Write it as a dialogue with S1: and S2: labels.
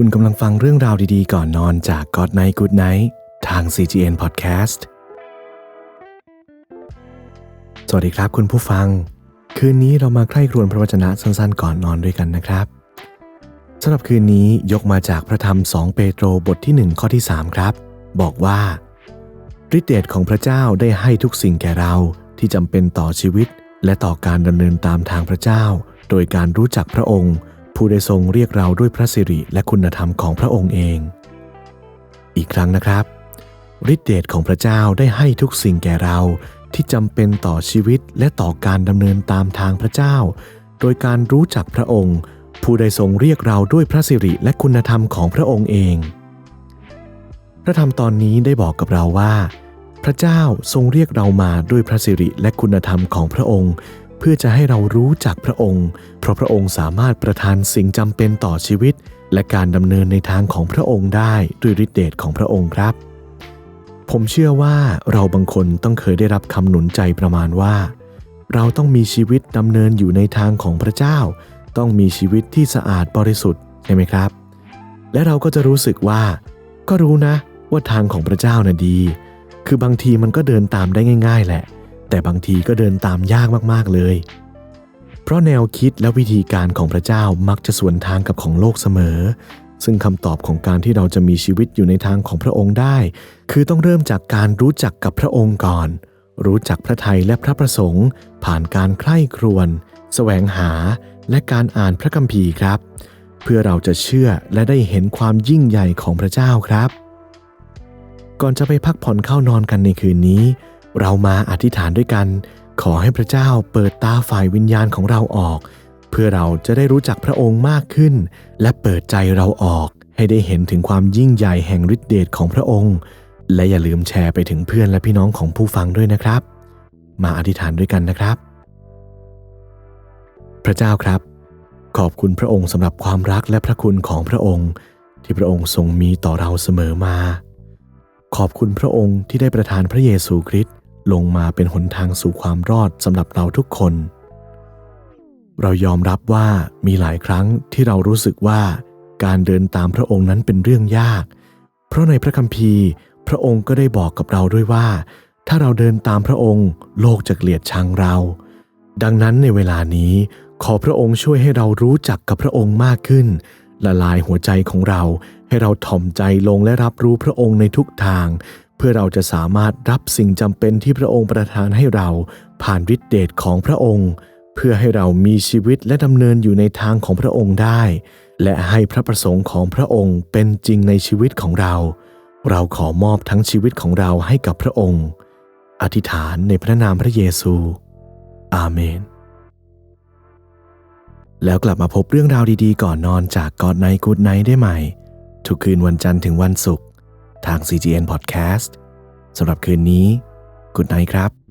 S1: คุณกำลังฟังเรื่องราวดีๆ ก่อนนอนจาก God Night Good Night ทาง CGN Podcast สวัสดีครับคุณผู้ฟัง คืนนี้เรามาใคร่ครวญพระวจนะสั้นๆ ก่อนนอนด้วยกันนะครับสำหรับคืนนี้ยกมาจากพระธรรม 2 เปโตรบทที่ 1 ข้อที่ 3 ครับ บอกว่าฤทธิเดชของพระเจ้าได้ให้ทุกสิ่งแก่เราที่จำเป็นต่อชีวิต และต่อการดำเนินตามทางพระเจ้า โดยการรู้จักพระองค์ ผู้ได้ทรงเรียกเราด้วยพระสิริและคุณธรรมของพระองค์เอง อีกครั้งนะครับฤทธิเดชของพระเจ้าได้ให้ทุกสิ่งแก่เราที่จำเป็นต่อชีวิตและต่อการดำเนินตามทางพระเจ้า โดยการรู้จักพระองค์ ผู้ได้ทรงเรียกเราด้วยพระสิริและคุณธรรมของพระองค์เอง พระธรรมตอนนี้ได้บอกกับเราว่า พระเจ้าทรงเรียกเรามาด้วยพระสิริและคุณธรรมของพระองค์ เพื่อจะให้เรารู้จักพระองค์ เพราะพระองค์สามารถประทานสิ่งจำเป็นต่อชีวิต และการดำเนินในทางของพระองค์ได้ด้วยฤทธิเดชของพระองค์ครับ ผมเชื่อว่าเราบางคนต้องเคยได้รับคำหนุนใจประมาณว่า เราต้องมีชีวิตดำเนินอยู่ในทางของพระเจ้า ต้องมีชีวิตที่สะอาดบริสุทธิ์ใช่ไหมครับ และเราก็จะรู้สึกว่า ก็รู้นะ ว่าทางของพระเจ้าน่ะดี คือบางทีมันก็เดินตามได้ง่าย ๆ แหละ แต่บางทีก็เดินตามยากมากๆเลย เพราะแนวคิดและวิธีการของพระเจ้ามักจะสวนทางกับของโลกเสมอ ซึ่งคำตอบของการที่เราจะมีชีวิตอยู่ในทางของพระองค์ได้ คือต้องเริ่มจากการรู้จักกับพระองค์ก่อน รู้จักพระทัยและพระประสงค์ ผ่านการใคร่ครวญแสวงหาและการอ่านพระคัมภีร์ครับ เพื่อเราจะเชื่อและได้เห็นความยิ่งใหญ่ของพระเจ้าครับ ก่อนจะไปพักผ่อนเข้านอนกันในคืนนี้ เรามาอธิษฐานด้วยกัน ขอให้พระเจ้าเปิดตาฝ่ายวิญญาณของเราออก เพื่อเราจะได้รู้จักพระองค์มากขึ้น และเปิดใจเราออกให้ได้เห็นถึงความยิ่งใหญ่แห่งฤทธิเดชของพระองค์ และอย่าลืมแชร์ไปถึงเพื่อนและพี่น้องของผู้ฟังด้วยนะครับ มาอธิษฐานด้วยกันนะครับ พระเจ้าครับ ขอบคุณพระองค์สำหรับความรักและพระคุณของพระองค์ ที่พระองค์ทรงมีต่อเราเสมอมา ขอบคุณพระองค์ที่ได้ประทานพระเยซูคริสต์ ลงมาเป็นหนทางสู่ความรอดสำหรับเราทุกคน เรายอมรับว่ามีหลายครั้งที่เรารู้สึกว่าการเดินตามพระองค์นั้นเป็นเรื่องยาก เพราะในพระคัมภีร์ พระองค์ก็ได้บอกกับเราด้วยว่า ถ้าเราเดินตามพระองค์ โลกจะเกลียดชังเรา ดังนั้นในเวลานี้ขอพระองค์ช่วยให้เรารู้จักกับพระองค์มากขึ้น ละลายหัวใจของเรา ให้เราถ่อมใจลงและรับรู้พระองค์ในทุกทาง เพื่อเราจะสามารถรับสิ่งจำเป็นที่พระองค์ประทานให้เราผ่านฤทธิเดชของพระองค์ เพื่อให้เรามีชีวิตและดำเนินอยู่ในทางของพระองค์ได้ และให้พระประสงค์ของพระองค์เป็นจริงในชีวิตของเรา เราขอมอบทั้งชีวิตของเราให้กับพระองค์ อธิษฐานในพระนามพระเยซู อาเมน แล้วกลับมาพบเรื่องราวดีๆ ก่อนนอนจากกอดไนกูดไนได้ใหม่ ทุกคืนวันจันทร์ถึงวันศุกร์ ทาง CGN Podcast สำหรับคืนนี้ Good Night ครับ